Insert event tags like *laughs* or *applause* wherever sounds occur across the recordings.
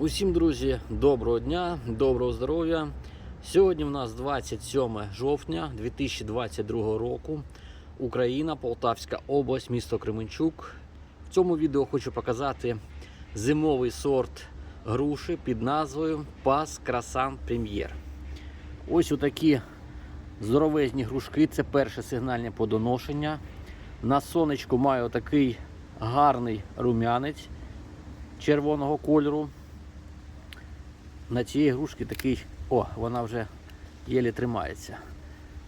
Усім, друзі, доброго дня, доброго здоров'я. Сьогодні в нас 27 жовтня 2022 року. Україна, Полтавська область, місто Кременчук. В цьому відео хочу показати зимовий сорт груші під назвою Пас Красан Прем'єр. Ось отакі здоровезні грушки. Це перше сигнальне подоношення. На сонечку маю такий гарний рум'янець червоного кольору. На цій грушці такий, о, вона вже єлі тримається.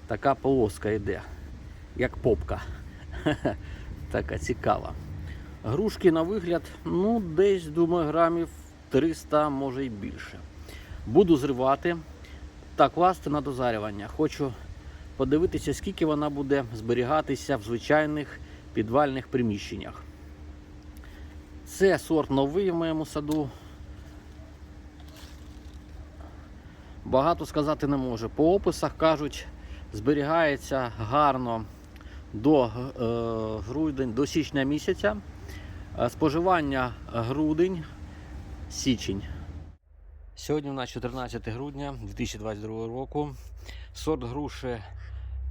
Така полоска йде, як попка. *laughs* така цікава. Грушки на вигляд, ну, десь, думаю, грамів 300, може і більше. Буду зривати та класти на дозарювання. Хочу подивитися, скільки вона буде зберігатися в звичайних підвальних приміщеннях. Це сорт новий в моєму саду. Багато сказати не можу. По описах кажуть, зберігається гарно до е, грудень, до січня місяця. Е, Споживання грудень, січень. Сьогодні у нас 14 грудня 2022 року. Сорт груші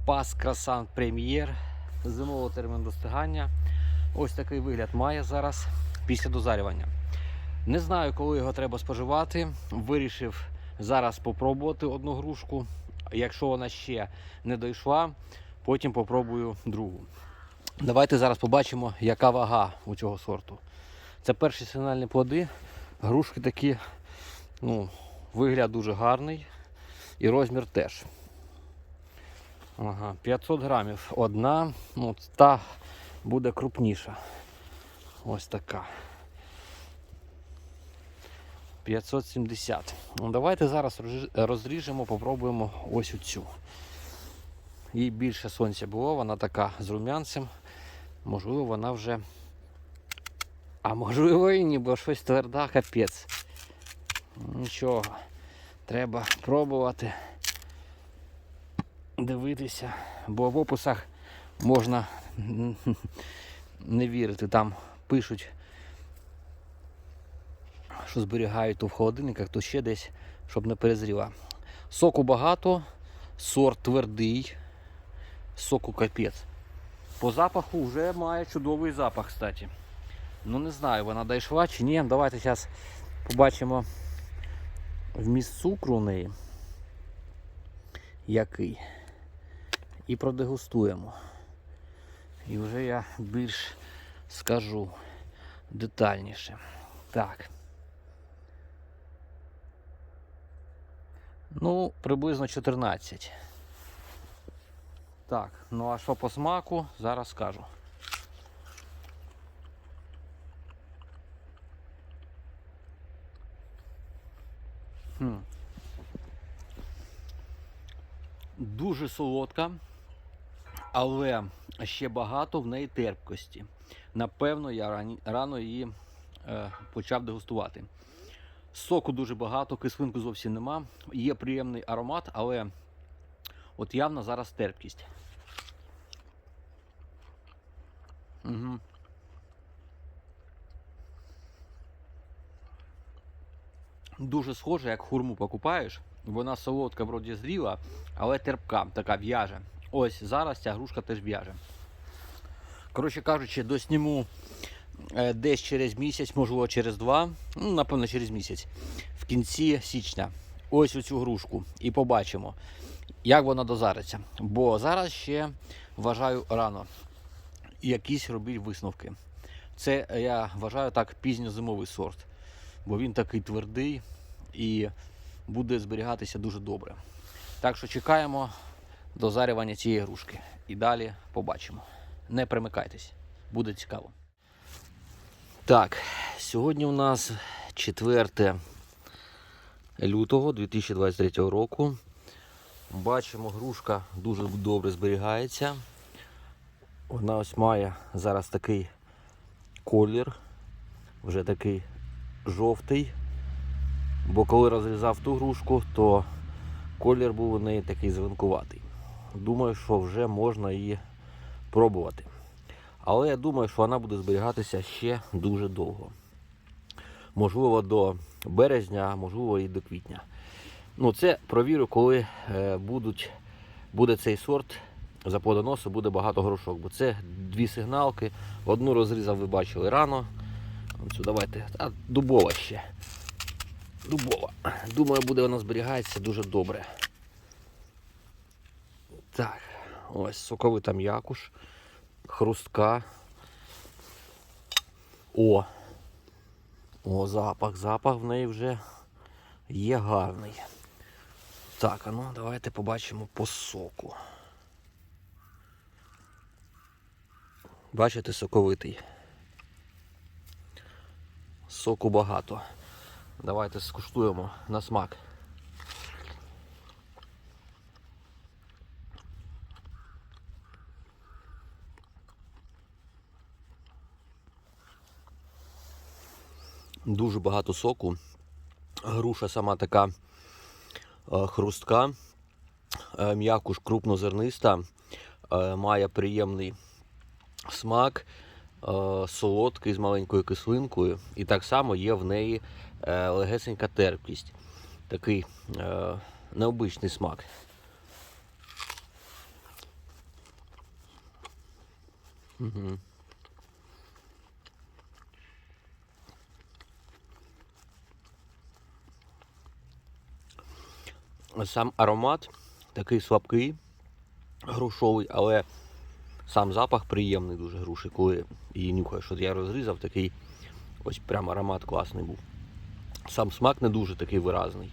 Пас Красан Прем'єр. Зимового терміну достигання. Ось такий вигляд має зараз після дозарювання. Не знаю, коли його треба споживати. Вирішив зараз попробувати одну грушку. Якщо вона ще не дійшла, потім попробую другу. Давайте зараз побачимо, яка вага у цього сорту. Це перші сигнальні плоди. Грушки такі, ну, вигляд дуже гарний. І розмір теж. Ага, 500 грамів одна, ну, та буде крупніша. Ось така. 570. Ну, давайте зараз розріжемо, попробуємо ось оцю. Їй більше сонця було, вона така з рум'янцем. Можливо, вона вже. А можливо і ні, бо щось тверда, капець. Нічого. Треба пробувати дивитися, бо в описах можна *laughs* не вірити. Там пишуть що зберігають то в холодильниках, то ще десь, щоб не перезріла. Соку багато, сорт твердий, соку капець. По запаху вже має чудовий запах, кстати. Ну не знаю, вона дійшла чи ні. Давайте зараз побачимо вміст цукру у неї. Який. І продегустуємо. І вже я більш скажу детальніше. Так. Ну, приблизно 14. Так, ну а що по смаку, зараз скажу. Хм. Дуже солодка, але ще багато в неї терпкості. Напевно, я рано її е, почав дегустувати. Соку дуже багато, кислинку зовсім нема. Є приємний аромат, але от явно зараз терпкість. Угу. Дуже схоже, як хурму покупаєш. Вона солодка, вроді зріла, але терпка, така в'яже. Ось зараз ця грушка теж в'яже. Коротше кажучи, досніму десь через місяць, можливо через два, ну, напевно, через місяць, в кінці січня. Ось оцю грушку. І побачимо, як вона дозариться. Бо зараз ще вважаю рано. Якісь робіть висновки. Це е, я вважаю так пізньозимовий сорт, бо він такий твердий і буде зберігатися дуже добре. Так що чекаємо дозарювання цієї грушки. І далі побачимо. Не примикайтесь, буде цікаво. Так, сьогодні у нас 4 лютого 2023 року. Бачимо, грушка дуже добре зберігається. Вона ось має зараз такий колір, вже такий жовтий. Бо коли розрізав ту грушку, то колір був у неї такий зеленкуватий. Думаю, що вже можна її пробувати. Але я думаю, що вона буде зберігатися ще дуже довго. можливо, до березня, можливо і до квітня. Ну, це провірю, коли е, будуть, буде цей сорт за плодоносу, буде багато грушок. Бо це дві сигналки. Одну розрізав, ви бачили рано. Оцю давайте. А дубова ще. Дубова. Думаю, буде вона зберігається дуже добре. Так, ось соковита м'якуш, хрустка. О! О, запах, запах в неї вже є гарний. Так, а ну давайте побачимо по соку. Бачите, соковитий. Соку багато. Давайте скуштуємо на смак. Дуже багато соку. Груша сама така е, хрустка, е, м'якуш крупнозерниста, е, має приємний смак, солодкий з маленькою кислинкою. І так само є в неї легесенька терпкість. Такий необичний смак. Угу. Сам аромат такий слабкий, грушовий, але сам запах приємний дуже груші, коли її нюхаєш. От я розрізав такий ось прям аромат класний був. Сам смак не дуже такий виразний,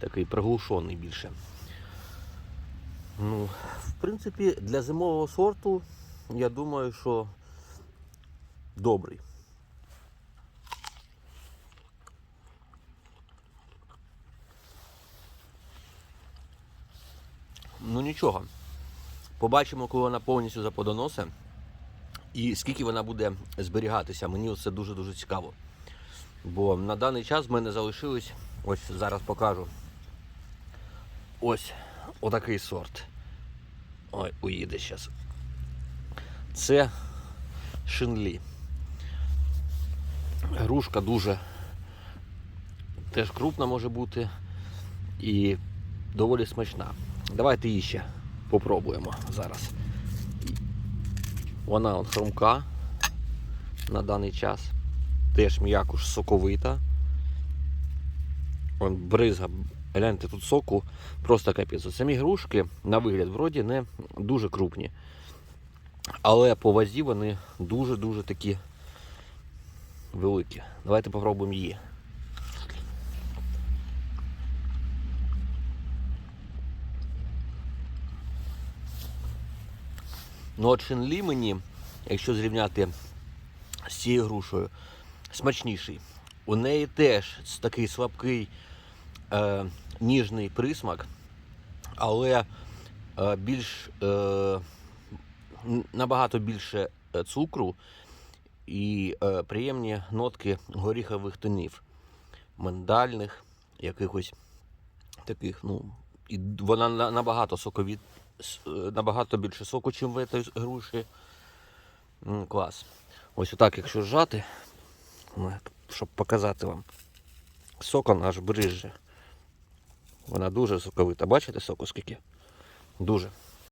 такий приглушений більше. Ну, в принципі, для зимового сорту, я думаю, що добрий. Ну нічого. Побачимо, коли вона повністю заплодоносить і скільки вона буде зберігатися. Мені це дуже-дуже цікаво. Бо на даний час в мене залишились, ось зараз покажу. Ось отакий сорт. Ой, уїде зараз. Це шинлі. Грушка дуже теж крупна може бути і доволі смачна. Давайте її ще попробуємо зараз. Вона от хрумка на даний час. Теж м'якуш соковита. Вон бризга. Гляньте, тут соку просто капець. Самі грушки на вигляд вроді не дуже крупні. Але по вазі вони дуже-дуже такі великі. Давайте попробуємо її. Ну от Шинлі мені, якщо зрівняти з цією грушею, смачніший. У неї теж такий слабкий е, ніжний присмак, але е, більш, е, набагато більше е, цукру і е, приємні нотки горіхових тонів, миндальних, якихось таких, ну, і вона набагато соковіт, е, набагато більше соку, ніж в цій груші. Клас. Ось отак, якщо зжати, ну, щоб показати вам. Сок вона аж брижже. Вона дуже соковита. Бачите соку скільки? Дуже.